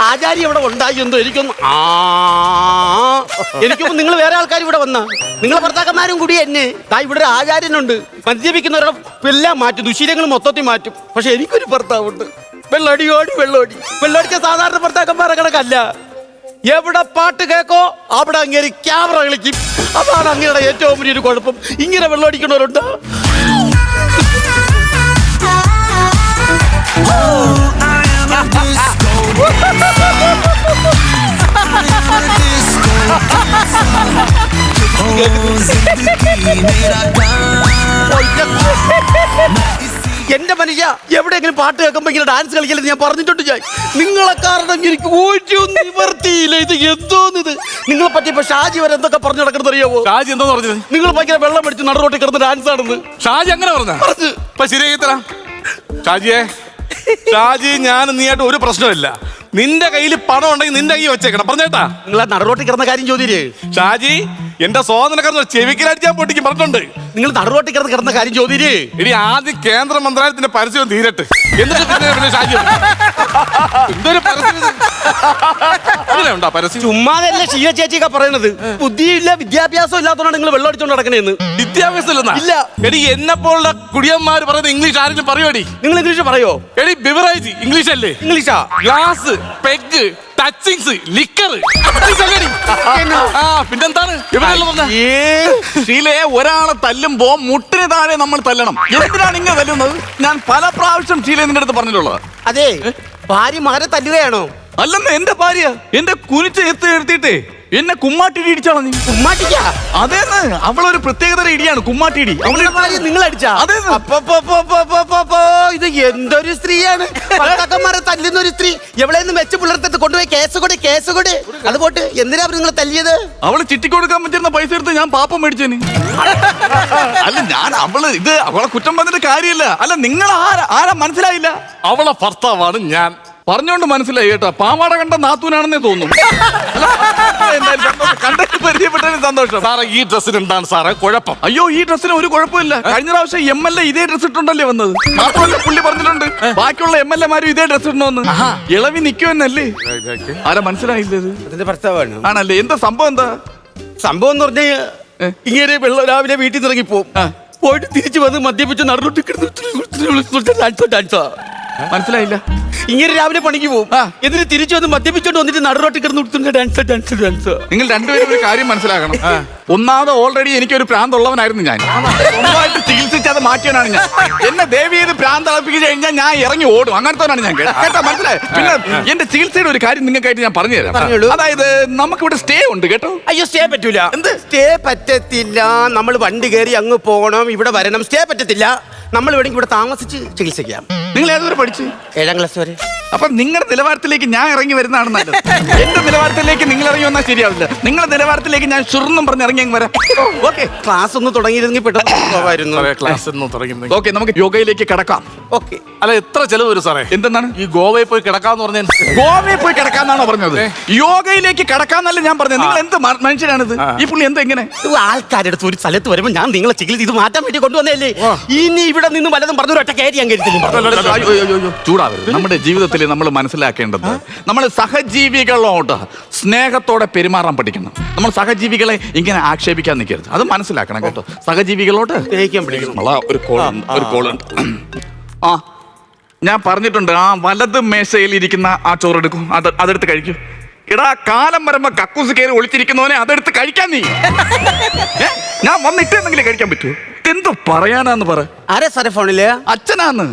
ആചാരി ഇവിടെ ഉണ്ടായി എന്തോ എനിക്കൊന്ന് ആ. എനിക്കൊന്ന് നിങ്ങൾ വേറെ ആൾക്കാർ ഇവിടെ വന്ന. നിങ്ങളെ ഭർത്താക്കന്മാരും കൂടി എന്നെ. താ ഇവിടെ ഒരു ആചാര്യനുണ്ട്. മദ്യപിക്കുന്നവരുടെ എല്ലാം മാറ്റും. ദുശീലങ്ങൾ മൊത്തത്തിൽ മാറ്റും. പക്ഷെ എനിക്കൊരു ഭർത്താവുണ്ട്. വെള്ളടിയോടി വെള്ളോടി. വെള്ളടിച്ച സാധാരണ ഭർത്താക്കന്മാരെ കണക്കല്ല. എവിടെ പാട്ട് കേക്കോ അവിടെ അങ്ങേര് ക്യാമറ കളിക്കും. അതാണ് അങ്ങയുടെ ഏറ്റവും വലിയൊരു കുഴപ്പം. ഇങ്ങനെ വെള്ളമടിക്കണവരുണ്ട് എന്റെ മനുഷ്യ എവിടെയെങ്കിലും പാട്ട് കേൾക്കുമ്പോ ഇങ്ങനെ ഡാൻസ് കളിക്കലെന്ന് ഞാൻ പറഞ്ഞിട്ടുണ്ട് ഞാൻ. നിങ്ങളെ കാരണം എനിക്ക് ഒരു നിവർത്തിയില്ല ഇത് എന്തോന്നിത്? നിങ്ങളെ പറ്റി ഇപ്പൊ ഷാജി വരെ എന്തൊക്കെ പറഞ്ഞു നടക്കുന്നത് അറിയാവോ? ഷാജി എന്താ പറഞ്ഞത്? നിങ്ങൾ ഭയങ്കര വെള്ളം അടിച്ച് നടുറോട്ടിൽ കിടന്ന് ഡാൻസ് ആണെന്ന്. ഷാജി അങ്ങനെ പറഞ്ഞ പറഞ്ഞു. ഇപ്പൊ ശരിയാക്കി തരാം. ഷാജിയെ ഷാജി ഞാൻ നീയായിട്ട് ഒരു പ്രശ്നമില്ല നിന്റെ കയ്യിൽ പണം ഉണ്ടെങ്കിൽ നിന്റെ കൈ വെച്ചേക്കണം. പറഞ്ഞേട്ടാ നിങ്ങൾ ആ നടുറോട്ടിൽ കിടന്ന കാര്യം ചോദ്യേ ഷാജി എന്റെ സ്വാതന്ത്ര്യം ചെവിക്കലടിച്ചാൽ പൊട്ടിക്കും പറഞ്ഞിട്ടുണ്ട്. നിങ്ങൾ നടുറോട്ടിൽ കിടന്ന് കിടന്ന കാര്യം ചോദ്യേ ഇനി ആദ്യം കേന്ദ്ര മന്ത്രാലയത്തിന്റെ പരസ്യം തീരട്ടെ. എന്നിട്ട് പിന്നെ പിന്നെ വരും. എന്തൊരു പരസ്യം ഇത്? ഇതിലുണ്ടോ പരസ്യം? ചുമ്മാതല്ല ഷീല ചേച്ചിയൊക്കെ പറയണത്. ബുദ്ധിയില്ല വിദ്യാഭ്യാസം ഇല്ലാത്തതുകൊണ്ട് നിങ്ങൾ വെള്ളം അടിച്ചോണ്ട് നടക്കണേന്ന്. വിദ്യാഭ്യാസം ഇല്ല ഇല്ല. എടി എന്നെ പോലുള്ള കുടിയന്മാര് പറയുന്നത് ഇംഗ്ലീഷ് ആരെങ്കിലും പറയുമടി നിങ്ങൾ ഇംഗ്ലീഷ് പറയോ? എടി ബിവറേജ് ഇംഗ്ലീഷ് അല്ലേ? ഇംഗ്ലീഷാ? Glass peg touchings liquor. ആ പിന്നെന്താണ്? ഇവരെല്ലാം പറഞ്ഞ. ഷീലയെ ഒരാളെ തല്ലുമ്പോ മുട്ടിന് താഴെ നമ്മൾ തല്ലണം. എന്തിനാണ് ഇങ്ങനെ തല്ലുന്നത്? ഞാൻ പല പ്രാവശ്യം ഷീല നിന്റെ അടുത്ത് പറഞ്ഞിട്ടുള്ളത്. അതെ ഭാര്യ മകനെ തല്ലുകയാണോ? അല്ലെന്ന് എന്റെ ഭാര്യ. എന്റെ കുനിച്ച് എത്തി എടുത്തിട്ടേ എന്നെ കുമ്മാട്ടിടി ഇടിച്ചാണ് നീ? കുമ്മാട്ടിക്ക? അതേന്ന്. അവളൊരു പ്രത്യേകതര ഇടിയാണ് കുമ്മാട്ടിടി. ഭാര്യ നിങ്ങൾ അടിച്ചാ ഇത് എന്തൊരു സ്ത്രീയാണ്? ഭർത്താക്കന്മാരെ തല്ലുന്ന ഒരു സ്ത്രീ എവിടെയെന്ന് വെച്ച് പുലർത്തത്ത് കൊണ്ടുപോയി കേസ് കൊടു കേസ് കൊടു. അത് പോട്ട്. എന്തിനാ നിങ്ങൾ തല്ലിയത്? അവൾ ചിട്ടി കൊടുക്കാൻ പറ്റുന്ന പൈസ എടുത്ത് ഞാൻ പാപ്പം മേടിച്ചേന് അല്ല ഞാൻ അവൾ ഇത് അവളെ കുറ്റം പറഞ്ഞിട്ട് കാര്യമില്ല. അല്ല നിങ്ങൾ ആരാ ആരാ മനസ്സിലായില്ല? അവളെ ഭർത്താവാണ് ഞാൻ. പറഞ്ഞോണ്ട് മനസ്സിലായി കേട്ടോ. പാവാട കണ്ട നാത്തൂനാണെന്നേ തോന്നുന്നു. കണ്ടിട്ട് പരിചയപ്പെട്ടതിന് സന്തോഷം സാറേ ഈ ഡ്രസ്സിന് എന്താണ് സാറേ കുഴപ്പം അയ്യോ ഈ ഡ്രസ്സിന് ഒരു കുഴപ്പമില്ല കഴിഞ്ഞ പ്രാവശ്യം എം എൽ എ ഇതേ ഡ്രസ് ഇട്ടുണ്ടല്ലേ വന്നത് മാത്രമല്ല പുള്ളി പറഞ്ഞിട്ടുണ്ട് ബാക്കിയുള്ള എം എൽ എമാരും ഇതേ ഡ്രസ് ഇടണമെന്ന് ഇളവി നിൽക്കുമെന്നല്ലേ ആരാ മനസ്സിലായില്ല ഇത് അതിന്റെ ഭർത്താവാണ് ആണല്ലേ എന്താ സംഭവം എന്താ സംഭവം എന്ന് പറഞ്ഞാൽ? ഇങ്ങനെ വെള്ളം രാവിലെ വീട്ടിൽ നിന്ന് ഇറങ്ങി പോകും പോയിട്ട് തിരിച്ചു വന്ന് മദ്യപിച്ച് നടന്നോട്ട് ഡാൻസോ ഡാൻസോ മനസ്സിലായില്ല ഇങ്ങനെ രാവിലെ പണിക്ക് പോകും. എന്നിട്ട് തിരിച്ചു വന്ന് മദ്യപിച്ചോണ്ട് വന്നിട്ട് നടുറോട്ട് കിടന്ന് ഡാൻസ് ഡാൻസ് ഡാൻസ് നിങ്ങൾ രണ്ടുപേരും ഒരു കാര്യം മനസ്സിലാക്കണം. ഒന്നാമത് ഓൾറെഡി എനിക്കൊരു പ്രാന്തുള്ളവനായിരുന്നു ഞാൻ. സ്വന്തമായിട്ട് ചികിത്സിച്ച് അത് മാറ്റിയവനാണ് ഞാൻ. എന്നെ ദേവി ചെയ്ത് പ്രാന്ത് അളപ്പിച്ച് കഴിഞ്ഞാൽ ഞാൻ ഇറങ്ങി ഓടും. അങ്ങനത്തെ ഞാൻ കേട്ടോ മനസ്സിലായി? പിന്നെ എന്റെ ചികിത്സയുടെ ഒരു കാര്യം നിങ്ങൾക്കായിട്ട് ഞാൻ പറഞ്ഞു. തരാം അതായത് നമുക്ക് ഇവിടെ സ്റ്റേ ഉണ്ട് കേട്ടോ. അയ്യോ സ്റ്റേ പറ്റൂല. എന്ത്? സ്റ്റേ പറ്റത്തില്ല. നമ്മൾ വണ്ടി കയറി അങ്ങ് പോകണം. ഇവിടെ വരണം. സ്റ്റേ പറ്റത്തില്ല. നമ്മൾ വേണമെങ്കിൽ ഇവിടെ താമസിച്ച് ചികിത്സിക്കാം. നിങ്ങൾ ഏതുവരെ പഠിച്ചു? ഏഴാം ക്ലാസ് വരെ. അപ്പൊ നിങ്ങളുടെ നിലവാരത്തിലേക്ക് ഞാൻ ഇറങ്ങി വരുന്നതാണ് നല്ലത്. എന്റെ നിലവാരത്തിലേക്ക് നിങ്ങൾ ഇറങ്ങി വന്നാൽ ശരിയാവില്ല. നിങ്ങളുടെ നിലവാരത്തിലേക്ക് ഞാൻ ചുരുന്നും പറഞ്ഞ് ഇറങ്ങി അങ്ങ് വരാം. ഓക്കെ ക്ലാസ് ഒന്ന് തുടങ്ങിയിരുന്നെങ്കിൽ പെട്ടെന്ന് ക്ലാസ് ഒന്നും തുടങ്ങി ഓക്കെ നമുക്ക് യോഗയിലേക്ക് കിടക്കാം. ഓക്കെ അല്ല എത്ര ചെലവ് വരും സാറേ? എന്തെന്നാണ്? ഈ ഗോവയിൽ പോയി കിടക്കാന്ന് പറഞ്ഞ ഗോവയിൽ പോയി കിടക്കാന്നാണോ പറഞ്ഞത്? യോഗയിലേക്ക് കിടക്കാന്നല്ല ഞാൻ പറഞ്ഞത്. നിങ്ങൾ എന്ത് മനുഷ്യനാണിത് ഈ പുള്ളി എന്താ ഇങ്ങനെ ആൾക്കാരുടെ അടുത്ത് ഒരു സ്ഥലത്ത് വരുമ്പോൾ ഞാൻ നിങ്ങളെ ചികിത്സ ഇത് മാറ്റാൻ വേണ്ടി കൊണ്ടുവന്നല്ലേ ഇനി ഇവിടെ നിന്ന് വല്ലതും പറഞ്ഞു ഒറ്റ കയറി ഞാൻ ചൂടാവരുത്. നമ്മുടെ ജീവിതത്തിൽ നമ്മൾ മനസ്സിലാക്കേണ്ടത്? നമ്മൾ സഹജീവികളോട് സ്നേഹത്തോടെ പെരുമാറാൻ പഠിക്കണം. നമ്മൾ സഹജീവികളെ ഇങ്ങനെ ആക്ഷേപിക്കാൻ നിൽക്കരുത്. അത് മനസ്സിലാക്കണം കേട്ടോ. സഹജീവികളോട് സ്നേഹിക്കാൻ പഠിക്കണം നമ്മളാ ഒരു കോൾ ഒരു കോൾ ആ ഞാൻ പറഞ്ഞിട്ടുണ്ട് ആ വലത് മേശയിൽ ഇരിക്കുന്ന ആ ചോറെടുക്കും അത് അതെടുത്ത് കഴിക്കും. എടാ കാലം വരുമ്പോ കക്കൂസ് കയറി ഒളിച്ചിരിക്കുന്നവനെ അതെടുത്ത് കഴിക്കാൻ നീ. ഞാൻ ഞാൻ വന്നിട്ടെന്നെങ്കിലും കഴിക്കാൻ പറ്റൂ. എന്തോ പറയാനാന്ന് പറ. ആരെ സാറേ ഫോണിൽ? അച്ഛനാന്ന്.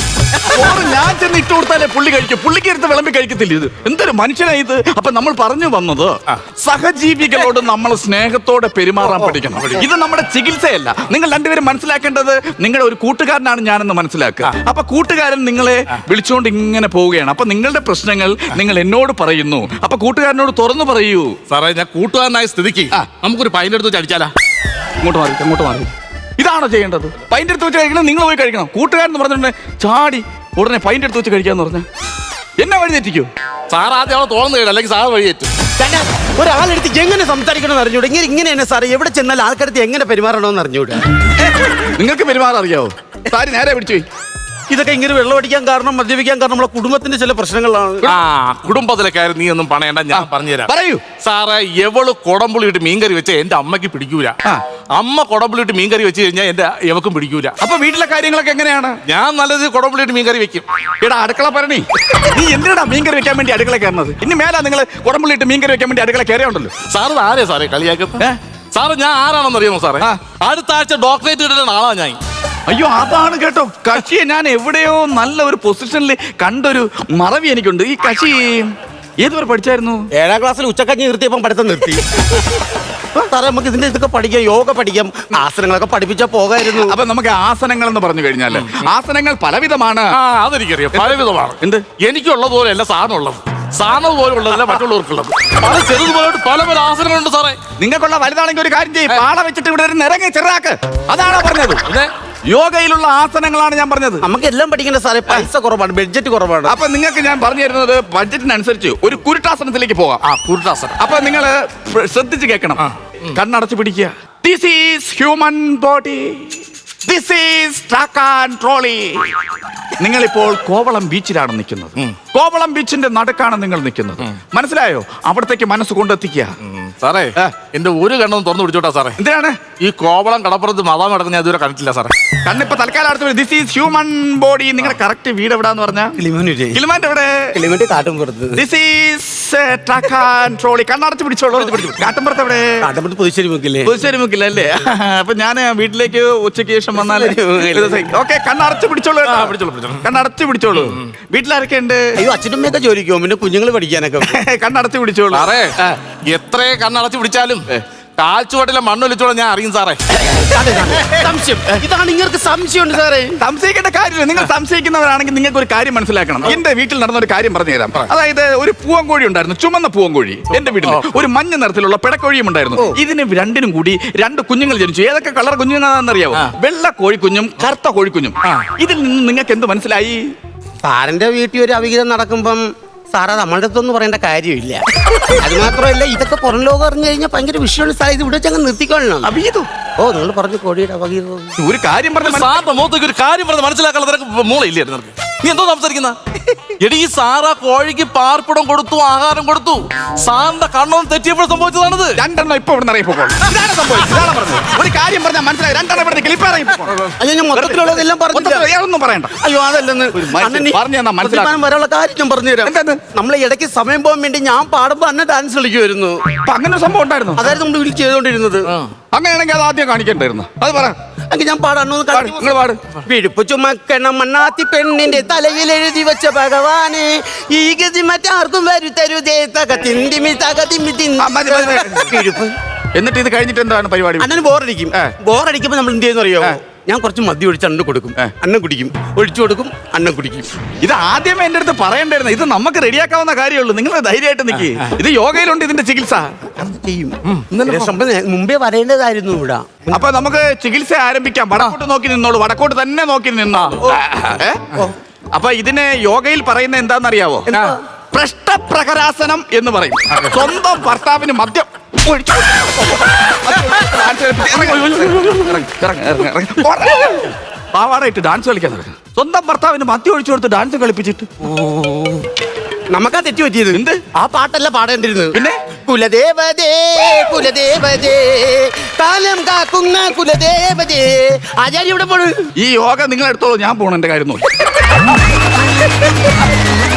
ഞാൻ ചെന്ന് ഇട്ട് കൊടുത്താലേ പുള്ളി കഴിക്കും. പുള്ളിക്ക് എടുത്ത് വിളമ്പി കഴിക്കത്തില്ല ഇത്? എന്തൊരു മനുഷ്യനാ ഇത്? അപ്പൊ നമ്മൾ പറഞ്ഞു വന്നത് സഹജീവികളോട് നമ്മൾ സ്നേഹത്തോടെ പെരുമാറാൻ പഠിക്കണം. ഇത് നമ്മുടെ ചികിത്സയല്ല. നിങ്ങൾ രണ്ടുപേരും മനസ്സിലാക്കേണ്ടത് നിങ്ങളുടെ ഒരു കൂട്ടുകാരനാണ് ഞാനെന്ന് മനസ്സിലാക്കുക. അപ്പൊ കൂട്ടുകാരൻ നിങ്ങളെ വിളിച്ചുകൊണ്ട് ഇങ്ങനെ പോവുകയാണ്. അപ്പൊ നിങ്ങളുടെ പ്രശ്നങ്ങൾ നിങ്ങൾ എന്നോട് പറയുന്നു. അപ്പൊ കൂട്ടുകാരനോട് തുറന്നു പറയൂ. സാറേ ഞാൻ കൂട്ടുകാരനായ സ്ഥിതിക്ക് നമുക്കൊരു പൈനെടുത്ത് അടിച്ചാലാ? ഇങ്ങോട്ട് മാറി ഇങ്ങോട്ട് മാറി. ഇതാണോ ചെയ്യേണ്ടത്? പൈന്റെ അടുത്ത് വെച്ച് കഴിക്കണം നിങ്ങൾ പോയി കഴിക്കണം. കൂട്ടുകാരൻ എന്ന് പറഞ്ഞിട്ടുണ്ടെങ്കിൽ ചാടി ഉടനെ പൈന്റെ അടുത്ത് വെച്ച് കഴിക്കാന്ന് പറഞ്ഞ. എന്നെ വഴി തെറ്റിക്കോ സാർ ആദ്യം അവളെ തോന്നുന്നു കേട്ടോ അല്ലെങ്കിൽ സാർ വഴി തെറ്റും ഒരാളെടുത്ത് എങ്ങനെ സംസാരിക്കണമെന്ന് അറിഞ്ഞൂടെ? ഇങ്ങനെ ഇങ്ങനെ തന്നെ സാറേ എവിടെ ചെന്നാൽ ആൾക്കടുത്ത് എങ്ങനെ പെരുമാറണമെന്ന് അറിഞ്ഞൂടെ? നിങ്ങൾക്ക് പെരുമാറാൻ അറിയാവോ? സാരി നേരെ പിടിച്ചു ഇതൊക്കെ ഇങ്ങനെ വെള്ളം അടിക്കാൻ കാരണം മദ്യപിക്കാൻ കാരണം നമ്മളെ കുടുംബത്തിന്റെ ചില പ്രശ്നങ്ങളാണ്. ആ കുടുംബത്തിലെ കാര്യം നീ ഒന്നും പണയണ്ട ഞാൻ പറഞ്ഞുതരാം. പറയൂ. സാറേ എവൾ കുടംപുളിയിട്ട് മീൻകറി വെച്ച എന്റെ അമ്മയ്ക്ക് പിടിക്കൂല. അമ്മ കുടംപുളിയിട്ട് മീൻകറി വെച്ച് കഴിഞ്ഞാൽ എന്റെ എവക്കും പിടിക്കൂല. അപ്പൊ വീട്ടിലെ കാര്യങ്ങളൊക്കെ എങ്ങനെയാണ്? ഞാൻ നല്ലത് കുടംപുളിയിട്ട് മീൻകറി വെക്കും. എടാ അടുക്കള പറഞ്ഞി നീ എന്തിനാ മീൻകറി വെക്കാൻ വേണ്ടി അടുക്കള കയറുന്നത്? ഇനി മേലാ നിങ്ങൾ കുടംപുളിയിട്ട് മീൻകറി വെക്കാൻ വേണ്ടി അടുക്കള കയറിയുണ്ടല്ലോ. സാറ് ആരെയാ സാറേ കളിയാക്കുന്നത്? സാറ് ഞാൻ ആരാണെന്ന് അറിയാമോ സാറേ. അടുത്ത ആഴ്ച ഡോക്ടറേറ്റ് കിട്ടുന്ന ആളാണ് ഞാൻ. അയ്യോ അതാണ് കേട്ടോ. കക്ഷിയെ ഞാൻ എവിടെയോ നല്ല ഒരു പൊസിഷനിൽ കണ്ടൊരു മറവി എനിക്കുണ്ട്. ഈ കക്ഷി ഏതുവരെ പഠിച്ചായിരുന്നു? ഏഴാം ക്ലാസ്സിൽ ഉച്ചക്കഞ്ഞി നിർത്തിയപ്പം പഠിത്തം നിർത്തി. സാറേ നമുക്ക് ഇതിന്റെ ഇതൊക്കെ പഠിക്കാം യോഗ പഠിക്കാം. ആസനങ്ങളൊക്കെ പഠിപ്പിച്ചാ പോകായിരുന്നു. അപ്പൊ നമുക്ക് ആസനങ്ങൾ എന്ന് പറഞ്ഞു കഴിഞ്ഞാൽ ആസനങ്ങൾ പലവിധമാണ്. ആ അതെനിക്കറിയാം പലവിധമാണ്. എന്ത്? എനിക്കുള്ളത് പോലെയല്ല സാധനമുള്ളത് സാധനം പോലെ ഉള്ളതല്ല മറ്റുള്ളവർക്കുള്ളത്. പല ചെറുതുപോലെ പല പല ആസനങ്ങളുണ്ട് സാറേ. നിങ്ങൾക്കുള്ള വലുതാണെങ്കിൽ ഒരു കാര്യം ചെയ്യും. പാള വെച്ചിട്ട് ഇവിടെ ഒരു നിറങ്ങി ചെറുതാക്ക് അതാണോ പറഞ്ഞത്? പിന്നെ യോഗയിലുള്ള ആസനങ്ങളാണ് ഞാൻ പറഞ്ഞത്. നമുക്ക് എല്ലാം പഠിക്കേണ്ട സാറേ പൈസ കുറവാണ് ബഡ്ജറ്റ് കുറവാണ്. അപ്പൊ നിങ്ങൾക്ക് ഞാൻ പറഞ്ഞു തരുന്നത് ബഡ്ജറ്റിനനുസരിച്ച് ഒരു കുരുട്ടാസനത്തിലേക്ക് പോവാം ആ കുരുട്ടാസനം. അപ്പൊ നിങ്ങൾ ശ്രദ്ധിച്ച് കേൾക്കണം. കണ്ണടച്ച് പിടിക്കുക. This is human body this is track and trolley നിങ്ങളിപ്പോൾ കോവളം ബീച്ചിലാണ് നിൽക്കുന്നത്. കോവളം ബീച്ചിന്റെ നടുക്കാണ് നിങ്ങൾ നിൽക്കുന്നത്. മനസ്സിലായോ? അവിടത്തേക്ക് മനസ്സ് കൊണ്ടെത്തിക്കുക സാറേ. എന്റെ ഒരു കണ്ണൊന്നും തുറന്നു പിടിച്ചോട്ടാ സാറേ. എന്തിനാണ്? ഈ കോവളം കടപ്പുറത്ത് മതാം കിടക്കുന്ന ഞാൻ ഇതുവരെ കണ്ടിട്ടില്ല സാറേ. കണ്ണിപ്പോ തൽക്കാലം അടുത്ത് ദിസ് ഈസ് ഹ്യൂമൻ ബോഡി നിങ്ങളുടെ കറക്റ്റ് വീട് എവിടാന്ന് പറഞ്ഞാ? കിളിമൂന്നൂര് കിളിമാന്റെ എവിടെ? കിളിമൂട്ടി കാട്ടും പുറത്ത്. This is track and trolley കണ്ണടച്ച് പിടിച്ചോളൂ. കാട്ടുംപുറത്ത് എവിടെ? കാട്ടുമ്പുറത്ത് പുതുശ്ശേരി മുക്കില്ലേ പുതുശ്ശേരി മുക്കില്ല അല്ലേ? അപ്പൊ ഞാൻ വീട്ടിലേക്ക് ഉച്ചയ്ക്ക് ശേഷം വന്നാൽ ഓക്കെ കണ്ണടച്ച് പിടിച്ചോളൂ. പിടിച്ചോളൂ. കണ്ണടച്ച് പിടിച്ചോളൂ. വീട്ടിലാരൊക്കെ ഉണ്ട്? അയ്യോ അച്ഛനും ജോലിക്കോ? പിന്നെ കുഞ്ഞുങ്ങൾ പഠിക്കാനൊക്കെ. കണ്ണടച്ച് പിടിച്ചോളൂ. സാറേ എത്രേ കണ്ണടച്ച് പിടിച്ചാലും കാൽച്ചുവട്ടിലെ മണ്ണൊലിച്ചോളം ഞാൻ അറിയും സാറേ. സംശയം. ഇതാണ് നിങ്ങൾക്ക് സംശയമുണ്ട് സാറേ. സംശയിക്കേണ്ട കാര്യമില്ല. നിങ്ങൾ സംശയിക്കുന്നവരാണെങ്കിൽ നിങ്ങൾക്ക് ഒരു കാര്യം മനസ്സിലാക്കണം. എന്റെ വീട്ടിൽ നടന്ന ഒരു കാര്യം പറഞ്ഞു തരാം. അതായത് ഒരു പൂവൻകോഴി ഉണ്ടായിരുന്നു. ചുമന്ന പൂവൻകോഴി. എന്റെ വീട്ടിൽ. ഒരു മഞ്ഞ നിറത്തിലുള്ള പിടക്കോഴിയും ഉണ്ടായിരുന്നു. ഇതിന് രണ്ടിനും കൂടി രണ്ട് കുഞ്ഞുങ്ങൾ ജനിച്ചു. ഏതൊക്കെ കളർ കുഞ്ഞുങ്ങളാണെന്നറിയാവോ? വെള്ള കോഴിക്കുഞ്ഞും കറുത്ത കോഴിക്കുഞ്ഞും. ഇതിൽ നിന്ന് നിങ്ങൾക്ക് എന്ത് മനസ്സിലായി? സാറിന്റെ വീട്ടിൽ ഒരു അവിഹിതം നടക്കുമ്പം അത് നമ്മളുടെ അടുത്തൊന്നും പറയേണ്ട കാര്യമില്ല. അത് മാത്രമല്ല ഇതൊക്കെ പുറം ലോകം അറിഞ്ഞു കഴിഞ്ഞാൽ ഭയങ്കര വിഷയമാണ് സാർ ഇത് ഇവിടെ വെച്ച് അങ്ങ് നിർത്തിക്കൊള്ളണം. അഭിജിത്തു. ഓ നിങ്ങൾ പറഞ്ഞു കോടിയുടെ ഒരു കാര്യം പറഞ്ഞു സാറിന്റെ മുഖത്തേക്ക് ഒരു കാര്യം പറഞ്ഞ് മനസ്സിലാക്കാനുള്ള മൂളയില്ലേ നിനക്ക്? നീ എന്തോ സംസാരിക്കുന്ന? എടി ഈ സാറ കോഴിക്ക് പാർപ്പിടം കൊടുത്തു ആഹാരം കൊടുത്തു. സാറിന്റെ കണ്ണൊന്നും തെറ്റിയപ്പോൾ സംഭവിച്ചതാണത്. രണ്ടെണ്ണം ഇപ്പൊ ഇവിടെ ഇതാണ് സംഭവിച്ചത് ഇതാണ് പറഞ്ഞത്. ഒരു കാര്യം പറഞ്ഞാൽ മനസ്സിലായി രണ്ടെണ്ണം ഇവിടെ ക്ലിപ്പ് അറിയിപ്പോക്കോളൂ അയ്യോ ഞാൻ മൊത്തത്തിലുള്ളതെല്ലാം പറഞ്ഞു ഒന്നും പറയണ്ട. അയ്യോ അതല്ലെന്ന്. പറഞ്ഞു തന്നാ മനസ്സിലാക്കാൻ പ്രതിഫലം വരാനുള്ള കാര്യം ഞാൻ പറഞ്ഞുതരാം എന്താണ്? നമ്മളെ ഇടയ്ക്ക് സമയം പോകാൻ വേണ്ടി ഞാൻ പാടുമ്പോ അന്നെ ഡാൻസ് കളിക്കുമായിരുന്നു. അങ്ങനെ സംഭവം ഉണ്ടായിരുന്നു? അതായിരുന്നു നമ്മൾ വീട്ടിൽ ചെയ്തുകൊണ്ടിരുന്നത്. അങ്ങനെയാണെങ്കിൽ അത് ആദ്യം കാണിക്കണ്ടായിരുന്നു. അത് പറ. എങ്കിൽ ഞാൻ പാടാണെന്ന് പാട്, വിഴുപ്പ് ചുമക്കണം മണ്ണാത്തി പെണ്ണിന്റെ തലയിൽ എഴുതി വെച്ച ഭഗവാനെ. ഈ ഗതി മറ്റാർക്കും വരുത്തരുതേ. തക തിന്തിമി തക തിമ്മി ആ, മതി, മതി, മതി. വിഴുപ്പ്. എന്നിട്ട് ഇത് കഴിഞ്ഞിട്ട് എന്താണ് പരിപാടി? അണ്ണന് ബോറടിക്കും ബോറടിക്കുമ്പോൾ ബോറടിക്കുമ്പോ നമ്മൾ എന്ത് ചെയ്യുന്ന അറിയോ ഏ. ഞാൻ കുറച്ച് മദ്യം ഒഴിച്ച് അണ്ണൻ കൊടുക്കും. അണ്ണൻ കുടിക്കും. ഒഴിച്ചു കൊടുക്കും അണ്ണൻ കുടിക്കും. ഇത് ആദ്യമേ എന്റെ അടുത്ത് പറയണ്ടായിരുന്നു. ഇത് നമുക്ക് റെഡിയാക്കാവുന്ന കാര്യമുള്ളൂ. നിങ്ങൾ ധൈര്യമായിട്ട് നിൽക്കി ഇത് യോഗയിലുണ്ട് ഇതിന്റെ ചികിത്സ. ചെയ്യും. മുമ്പേ വരേണ്ടതായിരുന്നു ഇവിടെ. അപ്പൊ നമുക്ക് ചികിത്സ ആരംഭിക്കാം. വടക്കോട്ട് നോക്കി നിന്നോളൂ. വടക്കോട്ട് തന്നെ നോക്കി നിന്നോ? അപ്പൊ ഇതിന് യോഗയിൽ പറയുന്ന എന്താണെന്നറിയാവോ? എന്താ? എന്ന് പറയും. സ്വന്തം ഭർത്താവിന് മദ്യം ഒഴിച്ചു. പാവാടായിട്ട് ഡാൻസ് കളിക്കാൻ തുടങ്ങി സ്വന്തം ഭർത്താവിന് മദ്യം ഒഴിച്ചു കൊടുത്ത് ഡാൻസ് കളിപ്പിച്ചിട്ട്. നമുക്കാ തെറ്റി പറ്റിയത്. എന്ത്? ആ പാട്ടല്ല പാടേണ്ടിരുന്നത്. പിന്നെ? കുലദേവതേ കുലദേവതേ കാലം കാക്കുന്ന കുലദേവതേ. ആചാര്യ ഇവിടെ പോണു? ഈ യോഗ നിങ്ങൾ എടുത്തോളൂ ഞാൻ പോണെന്റെ കാര്യം നോക്കി.